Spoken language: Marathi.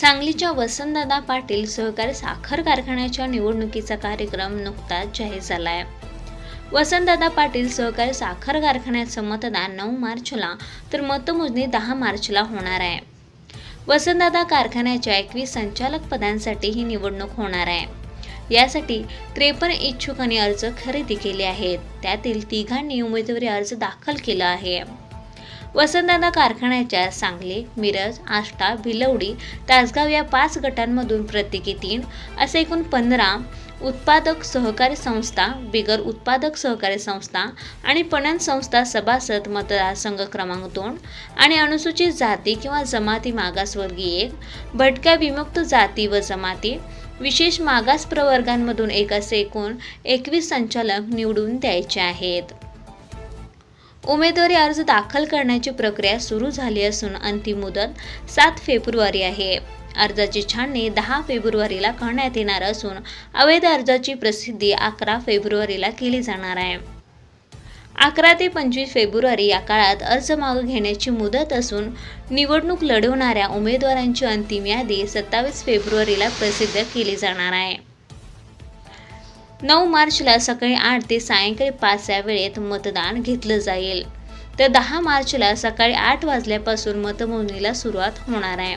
सांगलीच्या वसंतदादा पाटील सहकारी साखर कारखान्याच्या निवडणुकीचा कार्यक्रम नुकताच जाहीर झाला आहे वसंतदादा पाटील सहकारी साखर कारखान्याचं मतदान नऊ मार्चला तर मतमोजणी दहा मार्चला होणार आहे. वसंतदादा कारखान्याच्या एकवीस संचालक पदांसाठी ही निवडणूक होणार आहे. यासाठी त्रेपन्न इच्छुकांनी अर्ज खरेदी केले आहेत. त्यातील तिघांनी उमेदवारी अर्ज दाखल केला आहे. वसंतदादा कारखान्याच्या सांगली मिरज आष्टा भिलवडी तासगाव या पाच गटांमधून प्रत्येकी तीन असे एकूण पंधरा उत्पादक सहकारी संस्था बिगर उत्पादक सहकारी संस्था आणि पणन संस्था सभासद मतदारसंघ क्रमांक दोन आणि अनुसूचित जाती किंवा जमाती मागासवर्गीय एक भटक्या विमुक्त जाती व जमाती विशेष मागास प्रवर्गांमधून एक असे एकूण एकवीस संचालक निवडून द्यायचे आहेत. उमेदवारी अर्ज दाखल करण्याची प्रक्रिया सुरू झाली असून अंतिम मुदत सात फेब्रुवारी आहे. अर्जाची छाननी दहा फेब्रुवारीला करण्यात येणार असून अवैध अर्जाची प्रसिद्धी अकरा फेब्रुवारीला केली जाणार आहे. अकरा ते पंचवीस फेब्रुवारी या काळात अर्ज मागं घेण्याची मुदत असून निवडणूक लढवणाऱ्या उमेदवारांची अंतिम यादी सत्तावीस फेब्रुवारीला प्रसिद्ध केली जाणार आहे. नऊ मार्चला सकाळी आठ ते सायंकाळी पाच या वेळेत मतदान घेतलं जाईल. तर दहा मार्चला सकाळी आठ वाजल्यापासून मतमोजणीला सुरुवात होणार आहे.